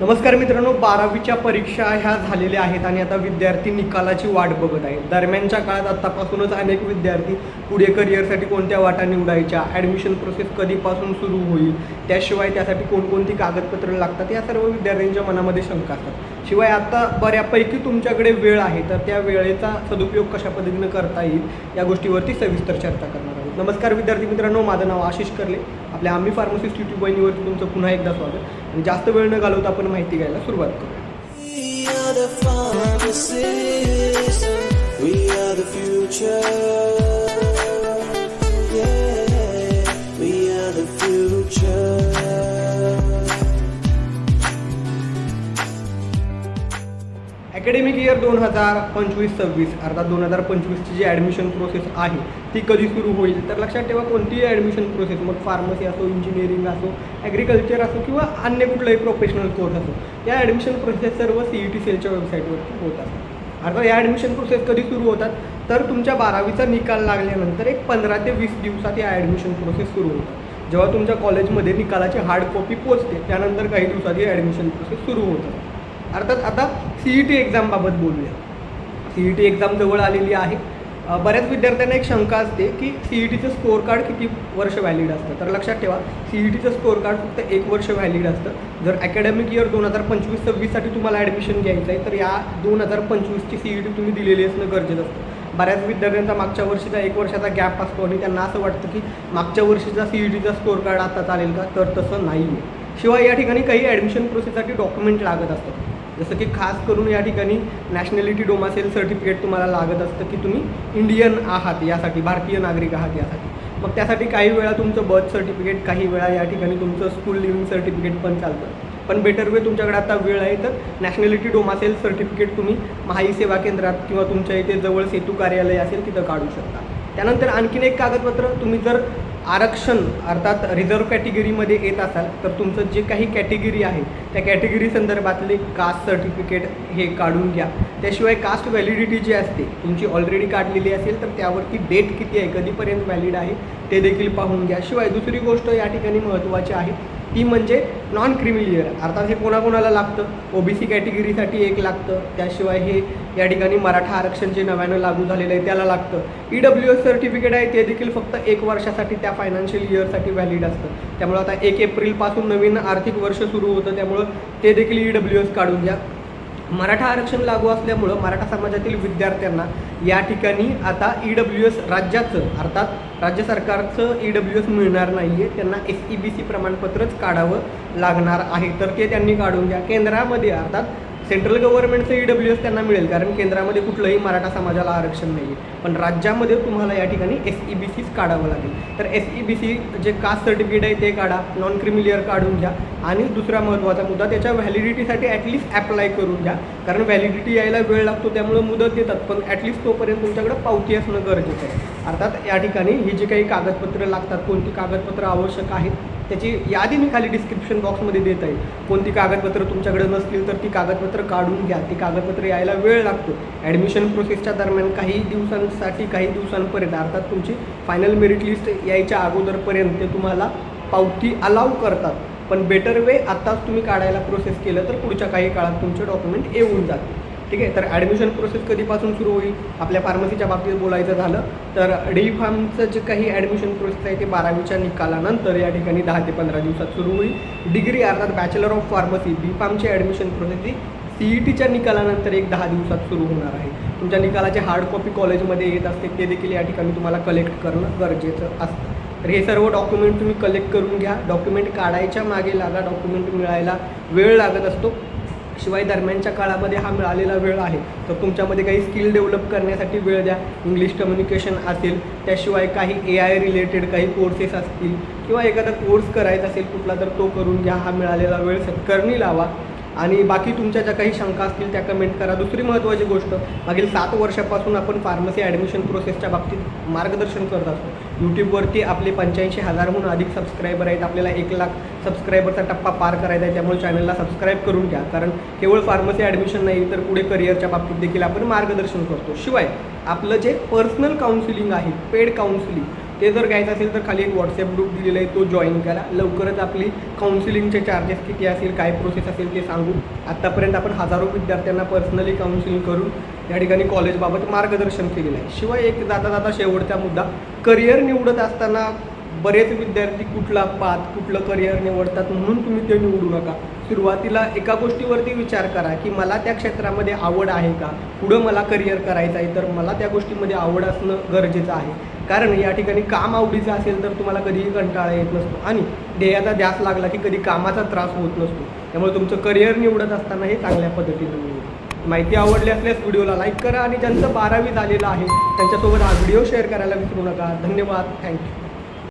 नमस्कार मित्रांनो बारावीच्या परीक्षा ह्या झालेल्या आहेत आणि आता विद्यार्थी निकालाची वाट बघत आहेत. दरम्यानच्या काळात आत्तापासूनच अनेक विद्यार्थी पुढे करिअरसाठी कोणत्या वाटा निवडायच्या ॲडमिशन प्रोसेस कधीपासून सुरू होईल त्याशिवाय त्यासाठी कोणकोणती कागदपत्रं लागतात या सर्व विद्यार्थ्यांच्या मनामध्ये शंका असतात. शिवाय आता बऱ्यापैकी तुमच्याकडे वेळ आहे तर त्या वेळेचा सदुपयोग कशा पद्धतीनं करता येईल या गोष्टीवरती सविस्तर चर्चा करणार आहोत. नमस्कार विद्यार्थी मित्रांनो माझं नाव आशिष करले. आपल्या आम्ही फार्मसिस्ट युट्यूब वाहिनीवरती तुमचं पुन्हा एकदा स्वागत. आणि जास्त वेळ न घालवता आपण माहिती घ्यायला सुरुवात करूया अकॅडमिक इयर दोन हजार पंचवीस सव्वीस अर्थात दोन हजार पंचवीसची जी ॲडमिशन प्रोसेस आहे ती कधी सुरू होईल? तर लक्षात ठेवा कोणतीही ॲडमिशन प्रोसेस मग फार्मसी असो इंजिनिअरिंग असो ॲग्रिकल्चर असो किंवा अन्य कुठलाही प्रोफेशनल कोर्स असो या ॲडमिशन प्रोसेस सर्व सी ई टी सेलच्या वेबसाईटवरती होत असतात. अर्थात या ॲडमिशन प्रोसेस कधी सुरू होतात? तर तुमच्या बारावीचा निकाल लागल्यानंतर एक पंधरा ते वीस दिवसात या ॲडमिशन प्रोसेस सुरू होतात. जेव्हा तुमच्या कॉलेजमध्ये निकालाची हार्ड कॉपी पोचते त्यानंतर काही दिवसात ही ॲडमिशन प्रोसेस सुरू होतात. अर्थात आता सी ई टी एक्झामबाबत बोलूया. सी ई टी एक्झाम जवळ आलेली आहे. बऱ्याच विद्यार्थ्यांना एक शंका असते की सी ई टीचं स्कोअर कार्ड किती वर्ष व्हॅलिड असतं? तर लक्षात ठेवा सी ई टीचं स्कोअर कार्ड फक्त एक वर्ष व्हॅलिड असतं. जर अकॅडमिक इयर दोन हजार पंचवीस सव्वीससाठी तुम्हाला ॲडमिशन घ्यायचं आहे तर या दोन हजार पंचवीसची सी ई टी तुम्ही दिलेली असणं गरजेचं असतं. बऱ्याच विद्यार्थ्यांचा मागच्या वर्षीचा एक वर्षाचा गॅप असतो आणि त्यांना असं वाटतं की मागच्या वर्षीचा सी ई टीचा स्कोअर कार्ड आता चालेल का? तर तसं नाही आहे शिवाय या ठिकाणी काही ॲडमिशन प्रोसेससाठी डॉक्युमेंट लागत असतात. जसं की खास करून या ठिकाणी नॅशनॅलिटी डोमासेल सर्टिफिकेट तुम्हाला लागत असतं की तुम्ही इंडियन आहात यासाठी भारतीय नागरिक आहात यासाठी. मग त्यासाठी काही वेळा तुमचं बर्थ सर्टिफिकेट काही वेळा या ठिकाणी तुमचं स्कूल लिव्हिंग सर्टिफिकेट पण चालतं. पण बेटर वे तुमच्याकडे आता वेळ आहे तर नॅशनॅलिटी डोमासेल सर्टिफिकेट तुम्ही महाई सेवा केंद्रात किंवा तुमच्या इथे जवळ सेतू कार्यालय असेल तिथं काढू शकता. त्यानंतर आणखीन एक कागदपत्र तुम्ही जर आरक्षण अर्थात रिझर्व कॅटेगरीमध्ये येत असाल तर तुमचं जे काही कॅटेगरी आहे त्या कॅटेगरी संदर्भातले कास्ट सर्टिफिकेट हे काढून घ्या. त्याशिवाय कास्ट व्हॅलिडिटी जी असते तुमची ऑलरेडी काढलेली असेल तर त्यावरती डेट किती आहे कधीपर्यंत व्हॅलिड आहे ते देखील पाहून घ्या. शिवाय दुसरी गोष्ट या ठिकाणी महत्त्वाची आहे ती म्हणजे नॉन क्रिमिलियर अर्थात हे कोणाकोणाला लागतं? ओ बी सी कॅटेगरीसाठी एक लागतं. त्याशिवाय हे या ठिकाणी मराठा आरक्षण जे नव्यानं लागू झालेलं आहे त्याला लागतं. ई डब्ल्यू एस सर्टिफिकेट आहे ते देखील फक्त एक वर्षासाठी त्या फायनान्शियल इयरसाठी व्हॅलिड असतं. त्यामुळं आता एक एप्रिलपासून नवीन आर्थिक वर्ष सुरू होतं त्यामुळं ते देखील ई डब्ल्यू एस काढून घ्या मराठा आरक्षण लागू असल्यामुळं मराठा समाजातील विद्यार्थ्यांना या ठिकाणी आता ई डब्ल्यू एस राज्याचं अर्थात राज्य सरकारचं ई डब्ल्यू एस मिळणार नाही आहे त्यांना एस ई बी सी प्रमाणपत्रच काढावं लागणार आहे. तर ते त्यांनी काढून घ्या. केंद्रामध्ये अर्थात सेंट्रल गव्हर्नमेंटचं ई डब्ल्यू एस त्यांना मिळेल कारण केंद्रामध्ये कुठलंही मराठा समाजाला आरक्षण नाही आहे पण राज्यामध्ये तुम्हाला या ठिकाणी एस ई बी सीच काढावं लागेल. तर एस ई बी सी जे कास्ट सर्टिफिकेट आहे ते काढा नॉन क्रिमिलियर काढून घ्या. आणि दुसरा महत्त्वाचा मुद्दा त्याच्या व्हॅलिडिटीसाठी ॲटलिस्ट ॲप्लाय करून घ्या. कारण व्हॅलिडिटी यायला वेळ लागतो त्यामुळं मुदत देतात. पण ॲटलिस्ट तोपर्यंत तुमच्याकडे पावती असणं गरजेचं आहे. अर्थात या ठिकाणी ही जी काही कागदपत्रं लागतात कोणती कागदपत्रं आवश्यक आहेत त्याची यादी मी खाली डिस्क्रिप्शन बॉक्समध्ये देत आहे. कोणती कागदपत्र तुमच्याकडे नसतील तर ती कागदपत्र काढून घ्या. ती कागदपत्र यायला वेळ लागतो. ॲडमिशन प्रोसेसच्या दरम्यान काही दिवसांसाठी काही दिवसांपर्यंत अर्थात तुमची फायनल मेरिट लिस्ट यायच्या अगोदरपर्यंत ते तुम्हाला पावती अलाव करतात. पण बेटर वे आत्ताच तुम्ही काढायला प्रोसेस केलं तर पुढच्या काही काळात तुमचे डॉक्युमेंट येऊन जातील. ठीक आहे? तर ॲडमिशन प्रोसेस कधीपासून सुरू होईल? आपल्या फार्मसीच्या बाबतीत बोलायचं झालं तर डी फार्मचं जे काही ॲडमिशन प्रोसेस आहे ते बारावीच्या निकालानंतर या ठिकाणी दहा ते पंधरा दिवसात सुरू होईल. डिग्री अर्थात बॅचलर ऑफ फार्मसी बी फार्मची ॲडमिशन प्रोसेस ही सी ई टीच्या निकालानंतर एक दहा दिवसात सुरू होणार आहे. तुमच्या निकालाचे हार्ड कॉपी कॉलेजमध्ये येत असते ते देखील या ठिकाणी तुम्हाला कलेक्ट करणं गरजेचं असतं. तर हे सर्व डॉक्युमेंट तुम्ही कलेक्ट करून घ्या. डॉक्युमेंट काढायच्या मागे लागा डॉक्युमेंट मिळायला वेळ लागत असतो. शिवाय दरम्यानच्या काळामध्ये हा मिळालेला वेळ आहे. तर तुमच्यामध्ये काही स्किल डेव्हलप करण्यासाठी वेळ द्या. इंग्लिश कम्युनिकेशन असेल त्याशिवाय काही ए आय रिलेटेड काही कोर्सेस असतील किंवा एखादा कोर्स करायचा असेल कुठला तर तो करून घ्या. हा मिळालेला वेळ सत्कर्णी लावा. आणि बाकी तुमच्या ज्या काही शंका असतील त्या कमेंट करा. दुसरी महत्त्वाची गोष्ट मागील सात वर्षापासून आपण फार्मसी ॲडमिशन प्रोसेसच्या बाबतीत मार्गदर्शन करत असतो. यूट्यूबवरती आपले पंच्याऐंशी हजारहून अधिक सबस्क्रायबर आहेत. आपल्याला एक लाख सबस्क्रायबरचा टप्पा पार करायचा आहे. त्यामुळे चॅनलला सबस्क्राईब करून घ्या. कारण केवळ फार्मसी ॲडमिशन नाही तर पुढे करिअरच्या बाबतीत देखील आपण मार्गदर्शन करतो. शिवाय आपलं जे पर्सनल काउन्सिलिंग आहे पेड काउन्सिलिंग ते जर घ्यायचं असेल तर खाली एक व्हॉट्सअप ग्रुप दिलेला आहे तो जॉईन करा. लवकरच आपली काउन्सिलिंगचे चार्जेस किती असेल काय प्रोसेस असेल ते सांगू. आत्तापर्यंत आपण हजारो विद्यार्थ्यांना पर्सनली काउन्सिलिंग करून या ठिकाणी कॉलेजबाबत मार्गदर्शन केलेलं आहे. शिवाय एक जाता जाता शेवटचा मुद्दा करिअर निवडत असताना बरेच विद्यार्थी कुठला पाथ कुठलं करिअर निवडतात म्हणून तुम्ही ते निवडू नका. सुरुवातीला एका गोष्टीवरती विचार करा की मला त्या क्षेत्रामध्ये आवड आहे का? पुढं मला करिअर करायचं आहे तर मला त्या गोष्टीमध्ये आवड असणं गरजेचं आहे. कारण या ठिकाणी काम आवडीचं असेल तर तुम्हाला कधीही कंटाळा येत नसतो आणि ध्येयाचा ध्यास लागला की कधी कामाचा त्रास होत नसतो. त्यामुळे तुमचं करिअर निवडत असताना हे चांगल्या पद्धतीनं निवडा. माहिती आवडली असल्यास व्हिडिओला लाईक करा आणि ज्यांचं बारावी झालेलं आहे त्यांच्यासोबत हा व्हिडिओ शेअर करायला विसरू नका. धन्यवाद. थँक्यू